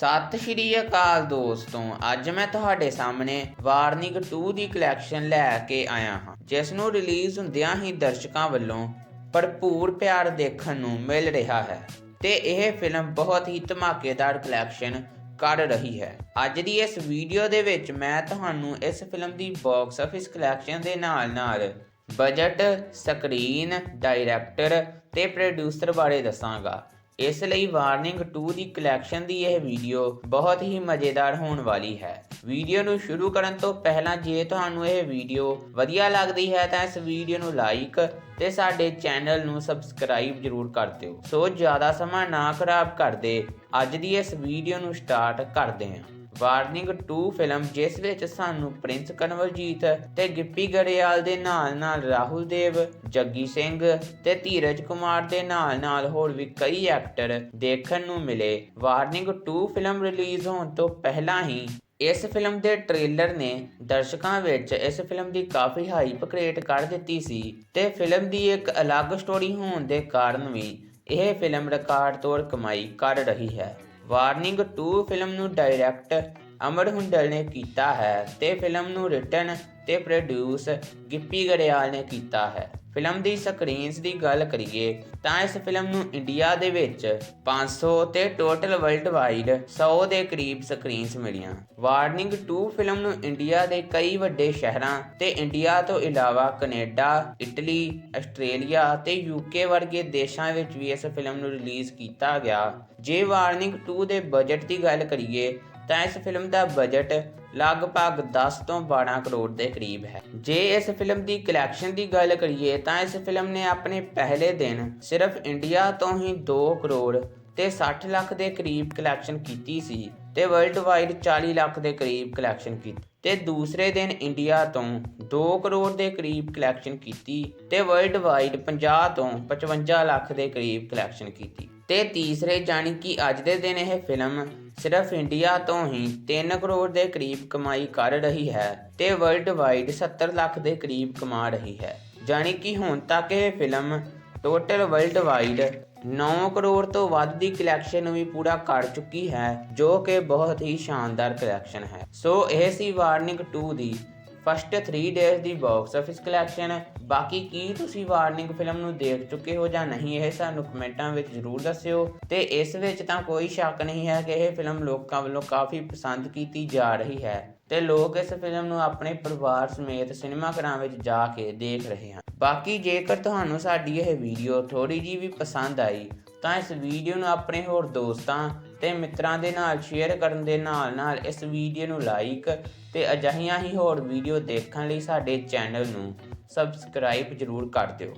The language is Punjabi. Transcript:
ਸਤਿ ਸ਼੍ਰੀ ਅਕਾਲ ਦੋਸਤੋ, ਅੱਜ ਮੈਂ ਤੁਹਾਡੇ ਸਾਹਮਣੇ ਵਾਰਨਿੰਗ 2 ਦੀ ਕਲੈਕਸ਼ਨ ਲੈ ਕੇ ਆਇਆ ਹਾਂ, ਜਿਸ ਨੂੰ ਰਿਲੀਜ਼ ਹੁੰਦਿਆਂ ਹੀ ਦਰਸ਼ਕਾਂ ਵੱਲੋਂ ਭਰਪੂਰ ਪਿਆਰ ਦੇਖਣ ਨੂੰ ਮਿਲ ਰਿਹਾ ਹੈ ਤੇ ਇਹ ਫਿਲਮ ਬਹੁਤ ਹੀ ਧਮਾਕੇਦਾਰ ਕਲੈਕਸ਼ਨ ਕਰ ਰਹੀ ਹੈ। ਅੱਜ ਦੀ ਇਸ ਵੀਡੀਓ ਦੇ ਵਿੱਚ ਮੈਂ ਤੁਹਾਨੂੰ ਇਸ ਫਿਲਮ ਦੀ ਬਾਕਸ ਆਫਿਸ ਕਲੈਕਸ਼ਨ ਦੇ ਨਾਲ-ਨਾਲ ਬਜਟ ਸਕਰੀਨ ਡਾਇਰੈਕਟਰ ਤੇ ਪ੍ਰੋਡਿਊਸਰ ਬਾਰੇ ਦੱਸਾਂਗਾ। ਇਸ ਲਈ ਵਾਰਨਿੰਗ 2 ਦੀ ਕਲੈਕਸ਼ਨ ਦੀ ਇਹ ਵੀਡੀਓ ਬਹੁਤ ਹੀ ਮਜ਼ੇਦਾਰ ਹੋਣ ਵਾਲੀ ਹੈ। ਵੀਡੀਓ ਨੂੰ ਸ਼ੁਰੂ ਕਰਨ ਤੋਂ ਪਹਿਲਾਂ ਜੇ ਤੁਹਾਨੂੰ ਇਹ ਵੀਡੀਓ ਵਧੀਆ ਲੱਗਦੀ ਹੈ ਤਾਂ ਇਸ ਵੀਡੀਓ ਨੂੰ ਲਾਈਕ ਤੇ ਸਾਡੇ ਚੈਨਲ ਨੂੰ ਸਬਸਕ੍ਰਾਈਬ ਜਰੂਰ ਕਰ ਦਿਓ। ਸੋ ਜ਼ਿਆਦਾ ਸਮਾਂ ਨਾ ਖਰਾਬ ਕਰਦੇ, ਅੱਜ ਦੀ ਇਸ ਵੀਡੀਓ ਨੂੰ ਸਟਾਰਟ ਕਰਦੇ ਹਾਂ। ਵਾਰਨਿੰਗ 2 ਫਿਲਮ ਜਿਸ ਵਿੱਚ ਸਾਨੂੰ ਪ੍ਰਿੰਸ ਕਨਵਰਜੀਤ ਤੇ ਗਿੱਪੀ ਗਰੇਵਾਲ ਦੇ ਨਾਲ-ਨਾਲ ਰਾਹੁਲ ਦੇਵ ਜੱਗੀ ਸਿੰਘ ਤੇ ਧੀਰਜ ਕੁਮਾਰ ਦੇ ਨਾਲ-ਨਾਲ ਹੋਰ ਵੀ ਕਈ ਐਕਟਰ ਦੇਖਣ ਨੂੰ ਮਿਲੇ। ਵਾਰਨਿੰਗ 2 ਫਿਲਮ ਰਿਲੀਜ਼ ਹੋਣ ਤੋਂ ਪਹਿਲਾਂ ਹੀ ਇਸ ਫਿਲਮ ਦੇ ਟ੍ਰੇਲਰ ਨੇ ਦਰਸ਼ਕਾਂ ਵਿੱਚ ਇਸ ਫਿਲਮ ਦੀ ਕਾਫੀ ਹਾਈਪ ਕ੍ਰੀਏਟ ਕਰ ਦਿੱਤੀ ਸੀ ਤੇ ਫਿਲਮ ਦੀ ਇੱਕ ਅਲੱਗ ਸਟੋਰੀ ਹੋਣ ਦੇ ਕਾਰਨ ਵੀ ਇਹ ਫਿਲਮ ਰਿਕਾਰਡ ਤੋੜ ਕਮਾਈ ਕਰ ਰਹੀ ਹੈ। ਵਾਰਨਿੰਗ 2 ਫਿਲਮ ਨੂੰ ਡਾਇਰੈਕਟ ਅਮਰ ਹੁੰਡਲ ਨੇ ਕੀਤਾ ਹੈ ਤੇ ਫਿਲਮ ਨੂੰ ਰਿਟਨ ਤੇ ਪ੍ਰੋਡਿਊਸ ਗਿੱਪੀ ਗਰੇਵਾਲ ਨੇ ਕੀਤਾ ਹੈ। ਫਿਲਮ ਦੀ ਸਕਰੀਨਸ ਦੀ ਗੱਲ ਕਰੀਏ ਤਾਂ ਇਸ ਫਿਲਮ ਨੂੰ ਇੰਡੀਆ ਦੇ ਵਿੱਚ 500 ਤੇ ਟੋਟਲ ਵਰਲਡ ਵਾਈਡ 100 ਦੇ ਕਰੀਬ ਸਕਰੀਨਸ ਮਿਲੀਆਂ। ਵਾਰਨਿੰਗ 2 ਫਿਲਮ ਨੂੰ ਇੰਡੀਆ ਦੇ ਕਈ ਵੱਡੇ ਸ਼ਹਿਰਾਂ ਤੇ ਇੰਡੀਆ ਤੋਂ ਇਲਾਵਾ ਕੈਨੇਡਾ, ਇਟਲੀ, ਆਸਟ੍ਰੇਲੀਆ ਤੇ ਯੂਕੇ ਵਰਗੇ ਦੇਸ਼ਾਂ ਵਿੱਚ ਵੀ ਇਸ ਫਿਲਮ ਨੂੰ ਰਿਲੀਜ਼ ਕੀਤਾ ਗਿਆ। ਜੇ ਵਾਰਨਿੰਗ 2 ਦੇ ਬਜਟ ਦੀ ਗੱਲ ਕਰੀਏ ਤਾਂ ਇਸ ਫਿਲਮ ਦਾ ਬਜਟ ਲਗਭਗ 10 ਤੋਂ 12 ਕਰੋੜ ਦੇ ਕਰੀਬ ਹੈ। ਜੇ ਇਸ ਫਿਲਮ ਦੀ ਕਲੈਕਸ਼ਨ ਦੀ ਗੱਲ ਕਰੀਏ ਤਾਂ ਇਸ ਫਿਲਮ ਨੇ ਆਪਣੇ ਪਹਿਲੇ ਦਿਨ ਸਿਰਫ ਇੰਡੀਆ ਤੋਂ ਹੀ 2 ਕਰੋੜ ਤੇ 60 ਲੱਖ ਦੇ ਕਰੀਬ ਕਲੈਕਸ਼ਨ ਕੀਤੀ ਸੀ ਤੇ ਵਰਲਡ ਵਾਈਡ 40 ਲੱਖ ਦੇ ਕਰੀਬ ਕਲੈਕਸ਼ਨ ਕੀਤੀ ਤੇ ਦੂਸਰੇ ਦਿਨ ਇੰਡੀਆ ਤੋਂ 2 ਕਰੋੜ ਦੇ ਕਰੀਬ ਕਲੈਕਸ਼ਨ ਕੀਤੀ ਤੇ ਵਰਲਡ ਵਾਈਡ 50 ਤੋਂ 55 ਲੱਖ ਦੇ ਕਰੀਬ ਕਲੈਕਸ਼ਨ ਕੀਤੀ। ਤੇ ਤੀਸਰੇ ਜਾਨੀ ਕਿ ਅੱਜ ਦੇ ਦਿਨ ਇਹ ਫਿਲਮ ਸਿਰਫ ਇੰਡੀਆ ਤੋਂ ਹੀ 3 ਕਰੋੜ ਦੇ ਕਰੀਬ ਕਮਾਈ ਕਰ ਰਹੀ ਹੈ ਤੇ ਵਰਲਡ ਵਾਈਡ 70 ਲੱਖ ਦੇ ਕਰੀਬ ਕਮਾ ਰਹੀ ਹੈ। ਜਾਨੀ ਕਿ ਹੁਣ ਤੱਕ ਇਹ film total world wide 9 crore ਤੋਂ ਵੱਧ ਦੀ ਕਲੈਕਸ਼ਨ ਵੀ ਪੂਰਾ ਕਰ ਚੁੱਕੀ ਹੈ, ਜੋ ਕਿ ਬਹੁਤ ਹੀ ਸ਼ਾਨਦਾਰ ਕਲੈਕਸ਼ਨ ਹੈ। ਸੋ ਇਹ ਸੀ ਵਾਰਨਿੰਗ 2 ਦੀ ਫਸਟ 3 ਡੇਜ਼ ਦੀ ਬਾਕਸ ਆਫਿਸ ਕਲੈਕਸ਼ਨ ਬਾਕੀ ਕੀ ਤੁਸੀਂ ਵਾਰਨਿੰਗ ਫਿਲਮ ਨੂੰ ਦੇਖ ਚੁੱਕੇ ਹੋ ਜਾਂ ਨਹੀਂ, ਇਹ ਸਾਨੂੰ ਕਮੈਂਟਾਂ ਵਿੱਚ ਜ਼ਰੂਰ ਦੱਸਿਓ। ਤੇ ਇਸ ਵਿੱਚ ਤਾਂ ਕੋਈ ਸ਼ੱਕ ਨਹੀਂ ਹੈ ਕਿ ਇਹ ਫਿਲਮ ਲੋਕਾਂ ਵੱਲੋਂ ਕਾਫੀ ਪਸੰਦ ਕੀਤੀ ਜਾ ਰਹੀ ਹੈ। ਤੇ ਲੋਕ ਇਸ ਫਿਲਮ ਨੂੰ ਆਪਣੇ ਪਰਿਵਾਰ ਸਮੇਤ ਸਿਨੇਮਾ ਘਰਾਂ ਵਿੱਚ ਜਾ ਕੇ ਦੇਖ ਰਹੇ ਹਨ। ਬਾਕੀ ਜੇਕਰ ਤੁਹਾਨੂੰ ਸਾਡੀ ਇਹ ਵੀਡੀਓ ਥੋੜੀ ਜੀ ਵੀ ਪਸੰਦ ਆਈ ਤਾਂ ਇਸ ਵੀਡੀਓ ਨੂੰ ਆਪਣੇ ਹੋਰ ਦੋਸਤਾਂ ਤੇ ਮਿੱਤਰਾਂ ਦੇ ਨਾਲ ਸ਼ੇਅਰ ਕਰਨ ਦੇ ਨਾਲ ਨਾਲ ਇਸ ਵੀਡੀਓ ਨੂੰ ਲਾਈਕ ਤੇ ਅਜਿਹੀਆਂ ਹੀ ਹੋਰ ਵੀਡੀਓ ਦੇਖਣ ਲਈ ਸਾਡੇ ਚੈਨਲ ਨੂੰ ਸਬਸਕ੍ਰਾਈਬ ਜ਼ਰੂਰ ਕਰ ਦਿਓ।